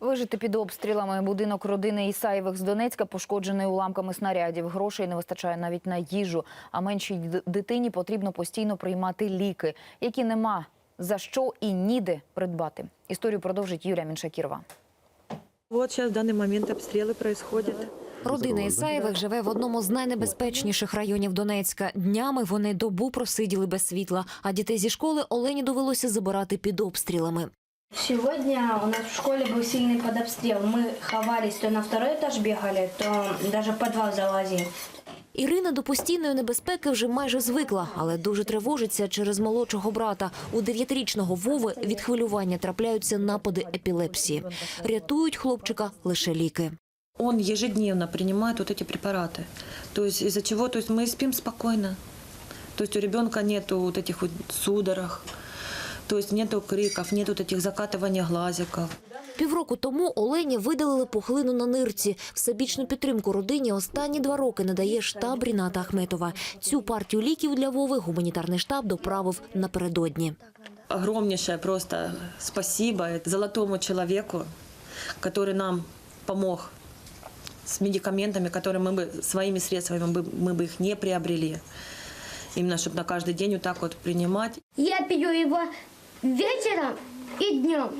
Вижити під обстрілами будинок родини Ісаєвих з Донецька пошкоджений уламками снарядів. Грошей не вистачає навіть на їжу. А меншій дитині потрібно постійно приймати ліки, які нема за що і ніде придбати. Історію продовжить Юлія Міншакірова. Вот сейчас в данный момент обстрелы происходят. Родина Ісаєвих живе в одному з найнебезпечніших районів Донецька. Днями вони добу просиділи без світла, а дітей зі школи Олені довелося забирати під обстрілами. Сегодня у нас в школе был сильный подобстрел. Мы ховались, то на второй этаж бегали, то даже в подвал залазили. Ірина до постійної небезпеки вже майже звикла, але дуже тривожиться через молодшого брата. У дев'ятирічного Вови від хвилювання трапляються напади епілепсії. Рятують хлопчика лише ліки. Он ежедневно принимает вот эти препараты. То есть из-за чего, то есть мы спим спокойно. То есть у ребенка нету вот этих вот судорог, то есть нету криков, нету вот этих закатывания глазиков. Півроку тому Олені видалили пухлину на нирці. Всебічну підтримку родині останні два роки надає штаб Ріната Ахметова. Цю партію ліків для Вови гуманітарний штаб доправив напередодні. Огромнейшее просто спасибо золотому человеку, который нам помог с медикаментами, которые мы бы своими средствами мы, бы- мы бы их не приобрели. Именно чтобы на каждый день вот так вот принимать. Я пью его вечером и днем.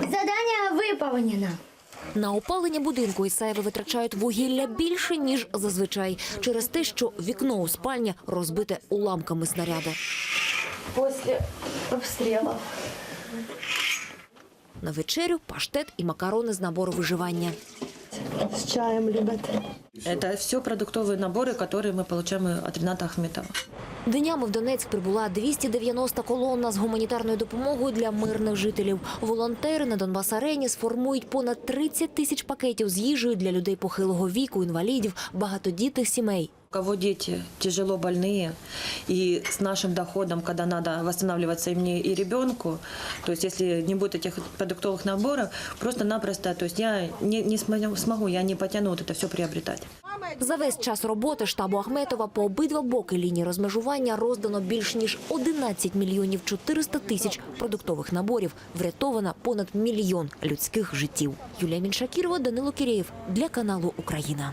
Задание выполнено. На опалення будинку Ісаєви витрачають вугілля більше, ніж зазвичай, через те, що вікно у спальні розбите уламками снаряда. После обстрела. На вечерю паштет і макарони з набору виживання. С чаем любят. Это все продуктовые наборы, которые мы получаем от Рената Ахметова. Днями в Донецьк прибула 290 колонна з гуманітарною допомогою для мирних жителів. Волонтери на Донбас-арені сформують понад 30 тисяч пакетів з їжею для людей похилого віку, інвалідів, багатодітних сімей. У кого дети тяжело больные, и с нашим доходом, когда надо восстанавливаться и мне, и ребенку, то есть если не будет этих продуктовых наборов, просто-напросто, то есть я не, не смогу, смогу, я не потяну вот это все приобретать. За весь час роботи штабу Ахметова по обидва боки лінії розмежування роздано більш ніж 11 мільйонів 400 тисяч продуктових наборів. Врятовано понад мільйон людських життів. Юлія Міншакірова, Данило Кірєєв для каналу Україна.